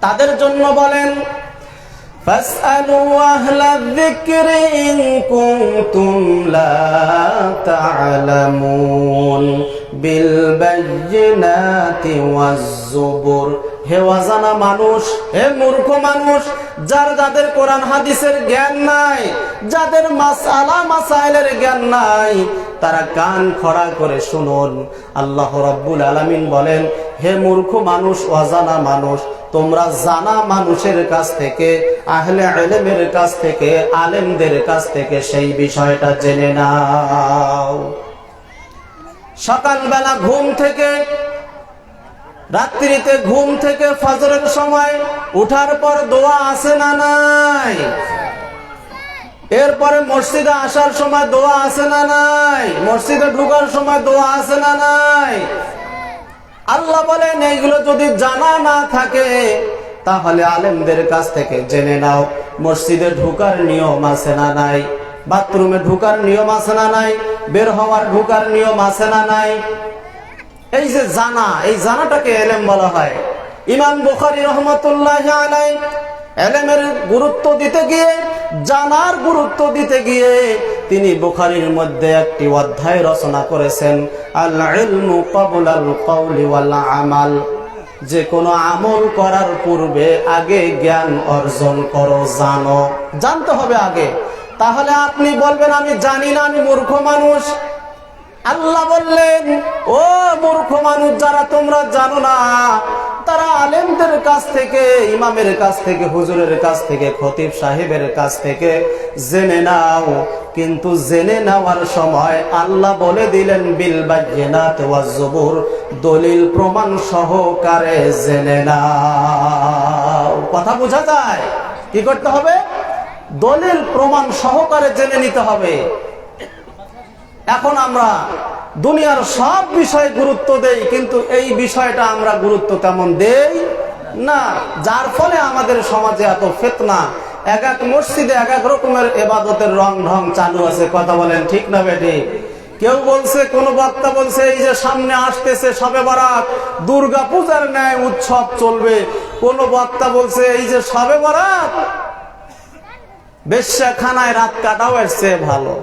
তাদের জন্য বলেন فاسألوا أهل الذكر إن كنتم لا تعلمون بالبينات والزبر হে অজানা মানুষ হে মূর্খ মানুষ যার যাদের কোরআন হাদিসের জ্ঞান নাই যাদের মাসালা মাসাইলের জ্ঞান নাই তারা কান খড়া করে শুনুন আল্লাহ রাব্বুল আলামিন বলেন হে মূর্খ মানুষ অজানা মানুষ তোমরা জানা মানুষের কাছ থেকে, আহলে আলেমের কাছ থেকে, আলেমদের কাছ থেকে সেই বিষয়টা জেনে নাও। সকালবেলা ঘুম থেকে, রাত্রিতে ঘুম থেকে ফজরের সময় উঠার পর দোয়া আছে না নাই? এরপরে মসজিদে আসার সময় দোয়া আছে না নাই? মসজিদে ঢুকার সময় দোয়া আছে না নাই? আল্লাহ বলেন, এইগুলো যদি জানা না থাকে, তাহলে আলেমদের কাছ থেকে জেনে নাও, মসজিদে ঢুকার নিয়ম আছে না নাই, বাথরুমে ঢুকার নিয়ম আছে না নাই, বের হওয়ার ঢুকার নিয়ম আছে না নাই। এই যে জানা, এই জানাটাকে এলেম বলা হয়। ইমাম বুখারি রহমতুল্লাহ এলেমের গুরুত্ব দিতে গিয়ে, জানার গুরুত্ব দিতে গিয়ে তিনি বুখারির মধ্যে একটি অধ্যায় রচনা করেছেন আমাল যে কোনো আমল করার পূর্বে আগে জ্ঞান অর্জন করো, জানো। জানতে হবে আগে। তাহলে আপনি বলবেন, আমি জানি না, আমি মূর্খ মানুষ। আল্লাহ বললেন, ও মূর্খ মানুষ, যারা তোমরা জানো না তারা আলেমদের কাছ থেকে, ইমামের কাছ থেকে, হুজুরের কাছ থেকে, খতিব সাহেবের কাছ থেকে জেনে নাও। কিন্তু জেনে নেওয়ার সময় আল্লাহ বলে দিলেন, বিল বাজ্যিনাত দলিল প্রমাণ সহকারে জেনে নাও। কথা বোঝা যায়? কি করতে হবে? দলিল প্রমাণ সহকারে জেনে নিতে হবে। এখন আমরা দুনিয়ার সব বিষয়ে গুরুত্ব দেই, কিন্তু এই বিষয়টা আমরা গুরুত্ব তেমন দেই না, যার ফলে আমাদের সমাজে এত ফেতনা। এক এক মসজিদে এক এক রকমের এবাদতের রং ঢং চালু আছে, কথা বলেন ঠিক না বেটি? কেউ বলছে, কোন বক্তা বলছে, এই যে সামনে আসতেছে সবে বরাত দুর্গা পূজার ন্যায় উৎসব চলবে। কোন বক্তা বলছে, এই যে সবে বরাত, বেশ্যাখানায় রাত কাটাও এসছে ভালো।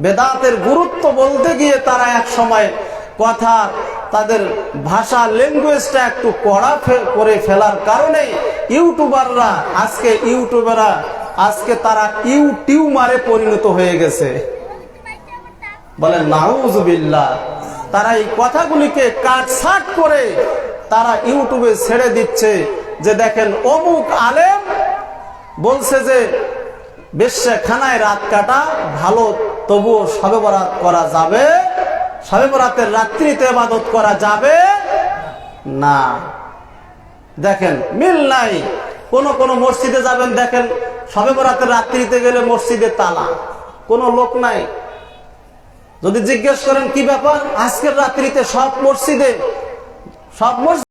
বেদাতের গুরুত্ব বলতে গিয়ে তারা এক সময় কথা তাদের ভাষা ল্যাঙ্গুয়েজটা একটু কড়া করে ফেলার কারণে ইউটিউবাররা, আজকে ইউটিউবাররা, আজকে তারা ইউটিউমারে পরিণত হয়ে গেছে। বলে নাউজুবিল্লাহ, তারা এই কথাগুলিকে কাটছাট করে তারা ইউটিউবে ছেড়ে দিচ্ছে যে দেখেন, অমুক আলেম বলছে যে খানায় রাত কাটা, ভালো তবুও সবে করা যাবে সবে বরাতের রাত্রিতে ইবাদত করা যাবে না। দেখেন, মিল নাই। কোন কোন মসজিদে যাবেন, দেখেন, সবে বরাতের রাত্রিতে গেলে মসজিদে তালা। কোনো লোক নাই। যদি জিজ্ঞেস করেন, কি ব্যাপার? আজকের রাত্রিতে সব মসজিদে? সব মসজিদ